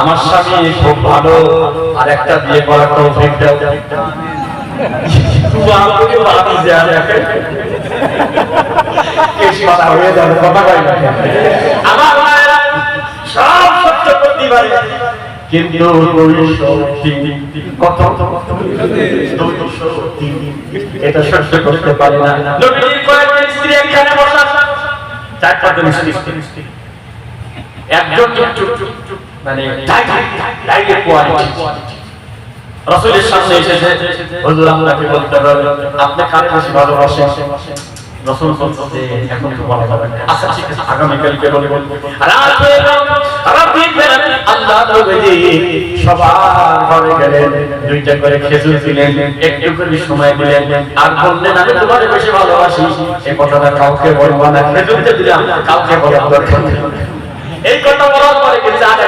আমার স্বামী খুব ভালো, আর একটা বিয়ে করার তৌফিক এটা সহ্য করতে পারে না। নবীজির কয়েকজন স্ত্রী একটু মানে ডাইরেক্ট কোয়ালিটি রাসূলের সামনে এসেছে হুজুর আপনাকে বলতে হবে আপনি কারে ভালোবাসেন? রাসূল বলতে এখন তো বলা যাবে না। আচ্ছা ঠিক আছে আগামী কালকে বলে বলব। রাতে রাতে আল্লাহ নবী সবার ঘরে গেলেন দুইটা করে খেজুর দিলেন একটু করে সময় দিলেন। আর বললেন আমি তোমাকে বেশি ভালোবাসি। এই কথাটা কাউকে বলব না খেজুর দিলাম কাউকে বলার দরকার এই কথা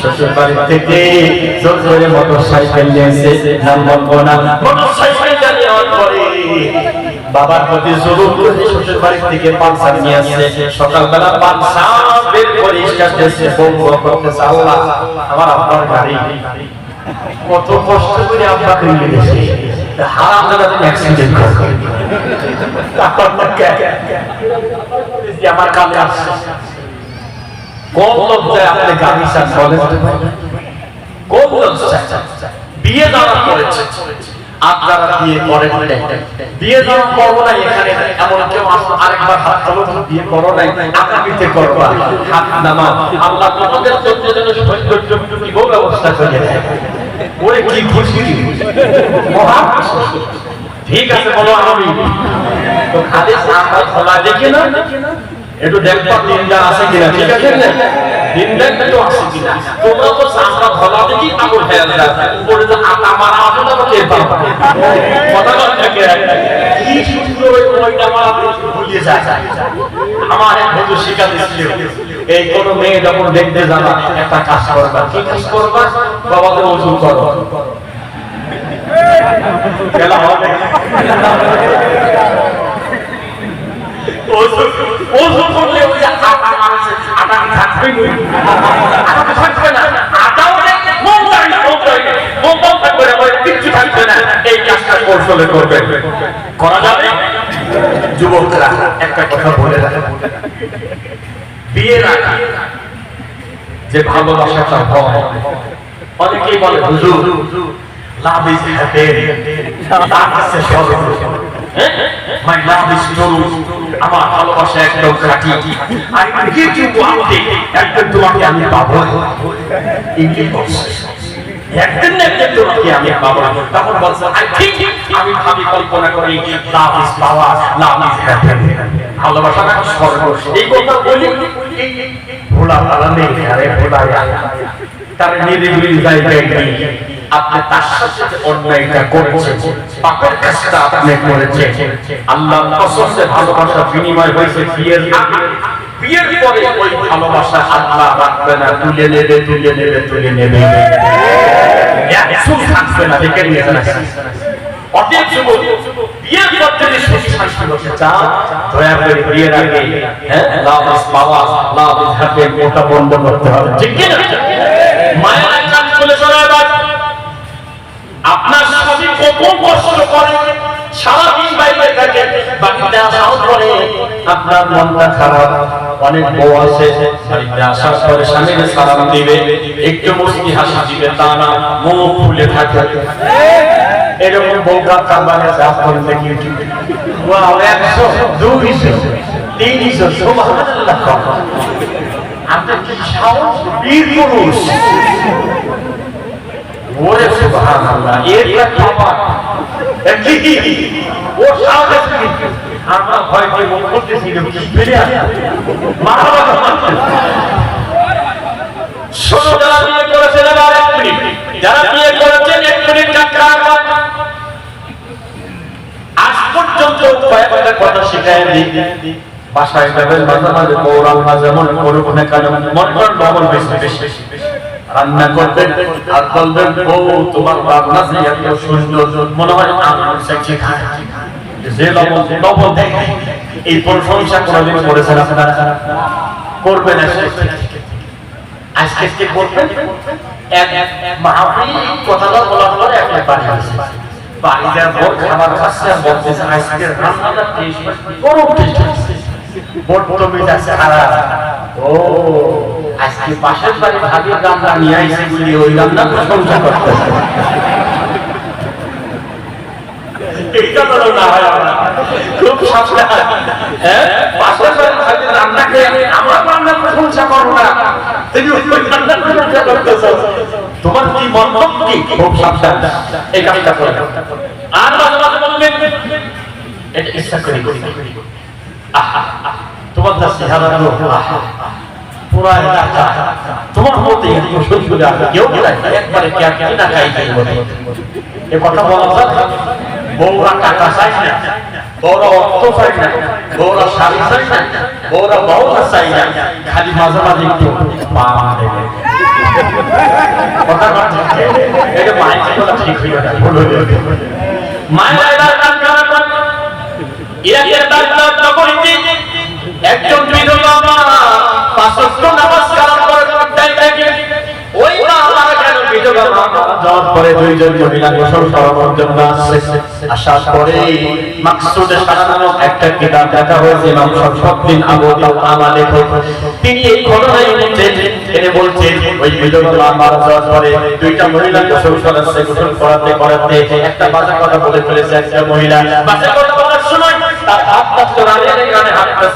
শ্বশুর বাড়ি থেকে জোর জোরে মোটর সাইকেল নিয়েছে নাম বলব না। মোটর সাইকেলটা নেওয়ার পরে। বাবার প্রতি জরুর করে শ্বশুর বাড়ি থেকে পালসার নিয়ে আসছে সকালবেলা পালসার বের করে স্টার্টেছে বন্ধ করতেছে, আল্লাহ, আমার আপনার গাড়ি। কত কষ্ট করে আপনাকে নিয়ে এসে হারাম জায়গাতে অ্যাক্সিডেন্ট করে। আমার কালে আসছে। কোন লজ্জায় আপনি গাড়ি চান বলেন? কোন লজ্জায়? বিয়ে যারা করেছে আপনারা বিয়ে করেন বিয়ে যারা করব না এখানে এমন কেউ আরেকবার হাত তোলো বিয়ে করো নাই আগামীতে করবা হাত নামা আল্লাহ তোমাদের জন্য যেন সৌন্দর্য কি ব্যবস্থা করে ওরে কি খুশি? মহা ঠিক আছে, বলো আমি তো খালি খোলা দেখি না? একটু দেখবা দিনদার আছে কিনা ঠিক আছে? দিনদার একটু আছে কিনা? তোমরা তো চামড়া ধলা দেখি কাপড় খেয়াল রাখবে উপরে তো আটা মারা আছে না কে পাবা। কথা বল থাকে কি? সুন্দর ওই সময়টা আমার ভুলিয়ে যায়। আমার এক বন্ধু শিখাতে ছিল এই কোন মেয়ে যখন দেখতে যাবা একটা কাজ করবা। কি কাজ করবা? বাবাকে ওষুধ করো। খেলা হবে? ওষুধ ওষুধ করলে ওই যে আটা মারছে আটা থাকবে আটা থাকবে না। আটাও নেই মোমটাই না মোমটাই থাকবে না কিচ্ছু থাকবে না। এই কাজটা কৌশলে করবে। করা যাবে? যুবকরা একটা কথা বলে রাখা। বিয়ের আগে যে ভালোবাসাটা হয় অনেকেই বলে হুজুর love is happy love is সরল মাই লাভ ইজ ট্রু আমার ভালোবাসা একদম খাঁটি আই গিভ ইউ ওয়ান তোমাকে আমি পাবো। ভোলা নেই আরে ভোলা তার নিরিবিলি জায়গায় আপনি তার সাথে যে অন্যায়টা করেছেন, পাপের কাজটা আপনি করেছেন আল্লাহ কসমে ভালোবাসা বিনিময় হয়েছে বিয়ের বিয়ের পরে ওই ভালোবাসা আল্লাহ রাখবে না, তুলে নেবে তুলে নেবে তুলে নেবে। থাকবে না, দেখে আগে হ্যাঁ মায়ের আপনার স্বামী কত কষ্ট করে? সারাদিন বাইরে থাকে, বাড়িতে আসার পরে আপনার মনটা খারাপ। অনেক বউ আছে, বাড়িতে আসার স্বামীকে সালাম দিবে, একটু মুস্কি হাসি দিবে, তা না, মুখ ফুলে থাকে। এরকম বউকা কারবারে আছে আসমান থেকে ওয়াও, একশো, দুইশো, তিনশো, সুবহানাল্লাহ। আপনি কি সাহস? বীর পুরুষ। ওরে সুবহানাল্লাহ এটা খাবার কি ও সাহস? আমরা ভয় পেয়ে মুখ করতেছি? মারহাবা করতেছি। শোনো যারা বিয়ে করেছেন এবার এক মিনিট যারা বিয়ে করেছেন এক মিনিট টাকা আজ পর্যন্ত কয়েকটা কথা শিখাই দিই বাসায় যাবেন, মাঝে মাঝে বৌরাল মাঝে মনে করুক, না কেন মন করেন লবণ বেশি বেশি রান্না করবেন আর বলবেন বউ, তোমার রান্না যে এত সুন্দর মনে হয় আমার সেক্সি খায় যে লবণ লবণ এই প্রশংসা কোনোদিন করেছেন আপনারা? করবেন আজকে আজকে কে করবেন? এক এক মাহফিল কথাটা বলার পরে একটা বাড়ি আছে বাড়ি যাওয়ার পর খাবার খাচ্ছে, আর বলতেছে আজকে রান্নাটা টেস্ট গরম টেস্ট বর্তমি যাচ্ছে খারাপ। ও আজকে পাশের বাড়ি ভাবি রান্না নিয়ে আইসে বলি ওই রান্না প্রশংসা করতেছে। এইটা তো না হয়। খুব সাবধান। হ্যাঁ? পাশের বাড়ি ভাবি রান্না খেয়ে আমার রান্না প্রশংসা তোমার গো, আহা, পুরা এলাকা, তোমার মতো এত সুন্দর আর কেউ নাই, একবারে কে কে না খাই খাই বলে। এ কথা বলা যায়? বউরা টাকা চাই না। বউরা অর্থ চাই না। বউরা শাড়ি চাই না। বউরা বউরা চাই না। খালি মাঝে মাঝে একটু পা দেবে কথা এটা মায়ের কথা ঠিক হইল না ভুল ডাক্তার তখনই একজন বিধবা মা নামাজ কালাম করে করতেই ওই মা মারা গেল বিধবা মা? যাওয়ার পরে দুইজন মহিলা গোসল করানোর জন্য আসছে। আসার পরে মাকসুদে সারা নামক একটা কিতাব দেখা হয়েছে, ইমাম শরফুদ্দিন আবু তাওয়ামা লেখক তিনি এই ঘটনায় বলছেন, তিনি বলছেন, ওই বিধবা মা মারা যাওয়ার পরে দুইটা মহিলা গোসল করাচ্ছে, গোসল করাতে করাতে একটা বাজে কথা বলে ফেলেছে একটা মহিলা। বাজে কথা বলার সময় তার কানে হাতটা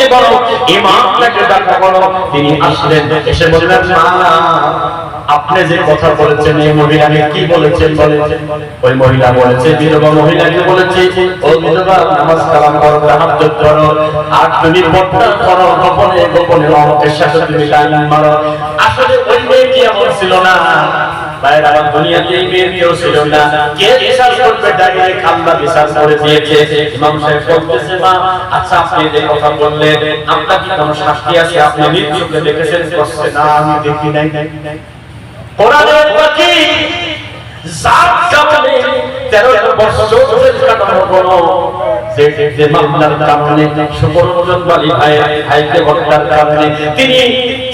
সবথেকে বড় ইমামটাকে ডাকা বড় তিনি আসলেন, এসে বললেন মা আপনি যে কথা বলেছেন, এই মহিলাকে কি বলেছেন বলেছেন ওই মহিলা বলেছে, বিধবা মহিলাকে বলেছে। বিধবা করো করো। আর তুমি পর্দা করো, গোপনে গোপনে সাথে তুমি মারো। আসলে ওই মেয়েটি এমন ছিল না। বাইরে আমার দুনিয়াতে এই মেয়ের কেউ ছিল না। কে বিশ্বাস করবে? ডাইরেক্ট আল্লাহ বিশ্বাস করে দিয়েছে। ইমাম সাহেব বলতেছে, মা আচ্ছা আপনি যে কথা বললেন, আপনার কি কোনো শাস্তি আছে? আপনি নিজ দেখেছেন, বলছে, না, আমি দেখি নাই। কোরআনের পাখি জাত কারণে তেরো বছর কাটানো যে মামলার কারণে সুবর্ণজন বালি ভাই ভাইকে হত্যার কারণে তিনি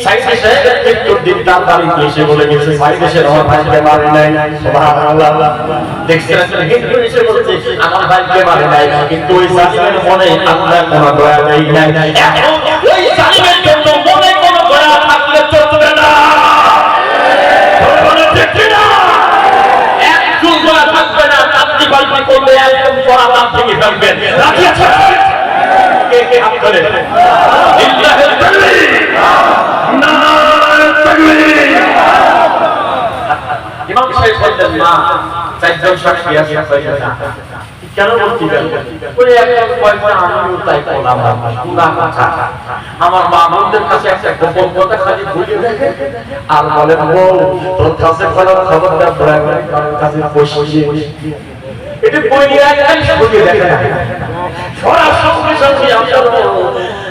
সাইদে সাহেবের মৃত্যু দিন আমার ভাইকে মারে নাই। সুবহানাল্লাহ। দেখছেন নাই। কিন্তু মনে আল্লাহ কোনো দয়া নেই, নাই। চারজন সাক্ষী আছে কেন বলছি ওই একজন পয়সা আমিও তাই করলাম পুরা কথা আমার মা কাছে একটা গোপন কথা খালি বুঝে দেখে আর বলেন বউ তোর কাছে কোনো খবরটা দয়া কাছে বসিয়ে এটা বই নিয়ে আয় বুঝে দেখে না। সরাসরি সঙ্গে আপনার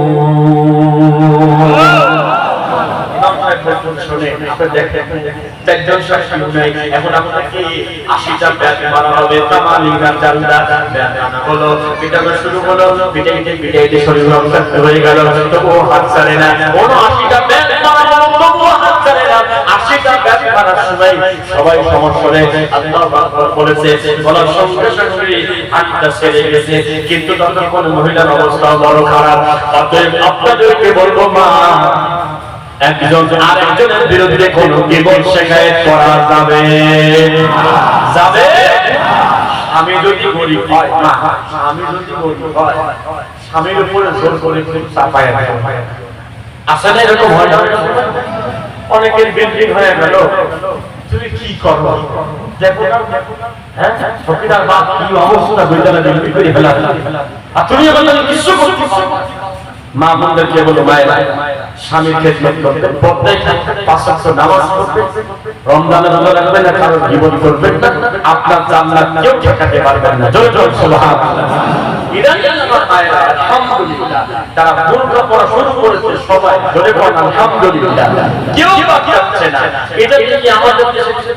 শুনে আপনি দেখেন এখন আপনাকে মারা হবে। হলো। শরীর হয়ে গেল। হাত ছাড়ে না। মারা হাত ছাড়ে না। সবাই আল্লাহ বলেছে সঙ্গে সঙ্গে ছেড়ে গেছে। কিন্তু ততক্ষণ মহিলার অবস্থা বড় খারাপ। অতএব আপনাদেরকে বলব, মা একজন বিরুদ্ধে কোন জীবন শেখায়ত করা যাবে? যাবে? আমি যদি হয়, না, আমি যদি হয়, স্বামীর উপরে জোর করে চাপায় এরকম হয় না। অনেকের বিল্ডিং হয়ে গেল। তুমি কি করো? দেখো হ্যাঁ? ফকিরার বাপ কি অবস্থা বইটালা বিল্ডিং করে ফেলা আর তুমি কিছু করতে। মা বোনদেরকে বলো মায়েরা স্বামীর খেদমত করবে নামাজ পড়বে রমজানে রোজা রাখবেন না কারও জীবন করবেন না, আপনার জান্নাত কেউ ঠেকাতে পারবেন না। জোরে জোরে সুবহানাল্লাহ। তারা পড়া শুরু করেছে সবাই, জোরে কেউ বাকি দেশে